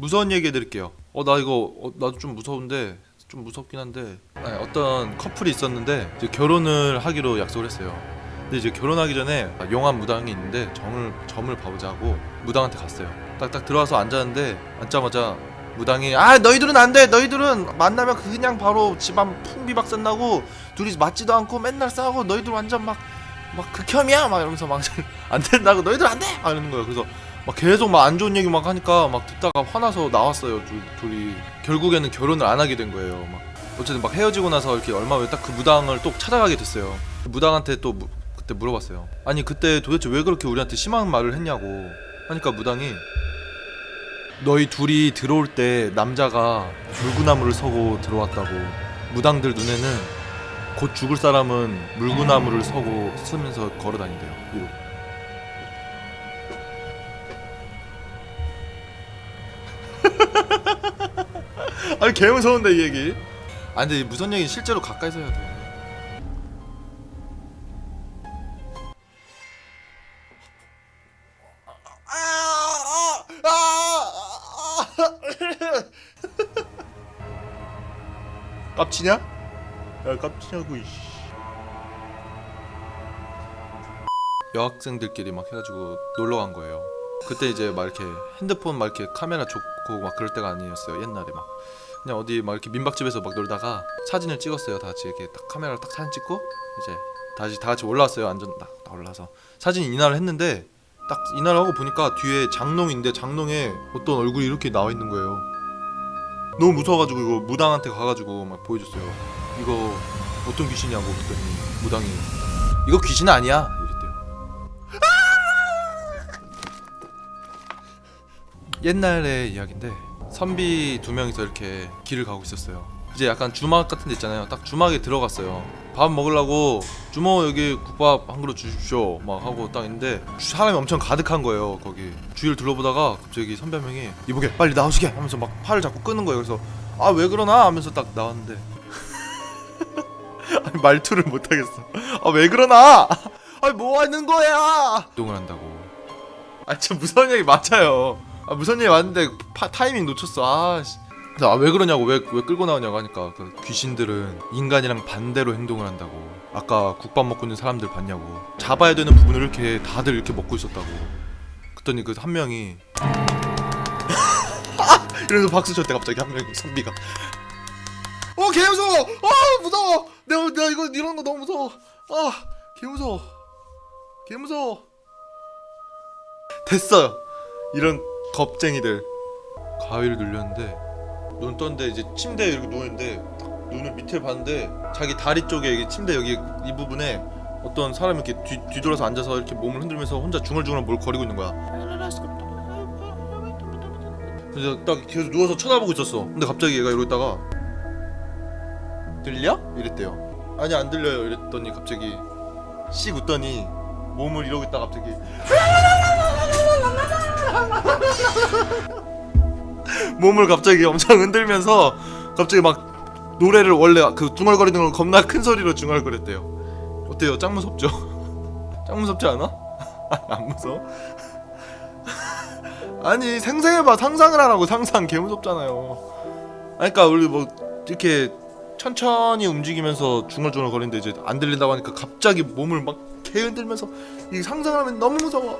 무서운 얘기 해드릴게요. 어 나 이거 어, 나도 좀 무서운데 좀 무섭긴 한데 아니, 어떤 커플이 있었는데 이제 결혼을 하기로 약속을 했어요. 근데 이제 결혼하기 전에 용한 무당이 있는데 점을 점을 봐보자고 무당한테 갔어요. 딱딱 들어와서 앉았는데 앉자마자 무당이 아 너희들은 안 돼 너희들은 만나면 그냥 바로 집안 풍비박산 나고 둘이 맞지도 않고 맨날 싸우고 너희들 완전 막 막 극혐이야 막 이러면서 막 안 된다고 너희들 안 돼! 막 이러는 거예요. 그래서 막 계속 막 안 좋은 얘기 막 하니까 막 듣다가 화나서 나왔어요. 둘, 둘이 결국에는 결혼을 안 하게 된 거예요. 막 어쨌든 막 헤어지고 나서 이렇게 얼마 후에 딱 그 무당을 또 찾아가게 됐어요. 무당한테 또 무- 그때 물어봤어요. 아니 그때 도대체 왜 그렇게 우리한테 심한 말을 했냐고 하니까 무당이 너희 둘이 들어올 때 남자가 물구나무를 서고 들어왔다고 무당들 눈에는 곧 죽을 사람은 물구나무를 서고 쓰면서 걸어 다닌대요. 이러고. 아니 개 무서운데 이 얘기. 아 근데 이 무서운 얘기 실제로 가까이서 해야 돼. 깝치냐? 야 깝치냐고 이씨. 여학생들끼리 막 해가지고 놀러 간 거예요. 그때 이제 막 이렇게 핸드폰 막 이렇게 카메라 좋고 막 그럴 때가 아니었어요. 옛날에 막 그냥 어디 막 이렇게 민박집에서 막 놀다가 사진을 찍었어요. 다 같이 이렇게 딱 카메라로 딱 사진 찍고 이제 다시 다 같이 올라왔어요. 완전 딱, 딱 올라서 사진 인화를 했는데 딱 인화를 하고 보니까 뒤에 장롱인데 장롱에 어떤 얼굴이 이렇게 나와 있는 거예요. 너무 무서워가지고 이거 무당한테 가가지고 막 보여줬어요. 이거 어떤 귀신이냐고 그랬더니 무당이 이거 귀신 아니야 옛날의 이야기인데 선비 두 명이서 이렇게 길을 가고 있었어요. 이제 약간 주막 같은 데 있잖아요. 딱 주막에 들어갔어요. 밥 먹으려고 주모 여기 국밥 한 그릇 주십시오. 막 하고 딱 있는데 사람이 엄청 가득한 거예요. 거기 주위를 둘러보다가 갑자기 선배 한 명이 이보게 빨리 나오시게 하면서 막 팔을 자꾸 끄는 거예요. 그래서 아 왜 그러나 하면서 딱 나왔는데 아니, 말투를 못 하겠어. 아 왜 그러나? 아니 뭐 하는 거야? 운동을 한다고. 아 진짜 무서운 얘기 맞아요. 아 무서운 얘기 맞는데 파, 타이밍 놓쳤어. 아 씨. 그래서 아, 왜 그러냐고 왜 왜 끌고 나오냐고 하니까 그 귀신들은 인간이랑 반대로 행동을 한다고. 아까 국밥 먹고 있는 사람들 봤냐고. 잡아야 되는 부분을 이렇게 다들 이렇게 먹고 있었다고. 그랬더니 그 한 명이 이러면서 박수 쳤대 갑자기 한 명이 선비가. 어, 개 무서워. 아, 무서워. 내가 내가 이거 이런 거 너무 무서워. 아, 개 무서워. 개 무서워. 됐어요. 이런 겁쟁이들 가위를 눌렸는데 눈 떴는데 이제 침대에 이렇게 누워 있는데 딱 눈을 밑에 봤는데 자기 다리 쪽에 이게 침대 여기 이 부분에 어떤 사람이 이렇게 뒤, 뒤돌아서 앉아서 이렇게 몸을 흔들면서 혼자 중얼중얼 뭘 거리고 있는 거야. 그래서 딱 계속 누워서 쳐다보고 있었어. 근데 갑자기 얘가 이러고 있다가 들려? 이랬대요. 아니 안 들려요. 이랬더니 갑자기 씩 웃더니 몸을 이러고 있다 가 갑자기 몸을 갑자기 엄청 흔들면서 갑자기 막 노래를 원래 그 중얼거리는 걸 겁나 큰 소리로 중얼거렸대요. 어때요? 짱 무섭죠? 짱 무섭지 않아? 안 무서워? 아니 생생해봐 상상을 하라고 상상 개 무섭잖아요. 그러니까 우리 뭐 이렇게 천천히 움직이면서 중얼중얼 거리는데 이제 안 들린다고 하니까 갑자기 몸을 막 개 흔들면서 이 상상하면 너무 무서워.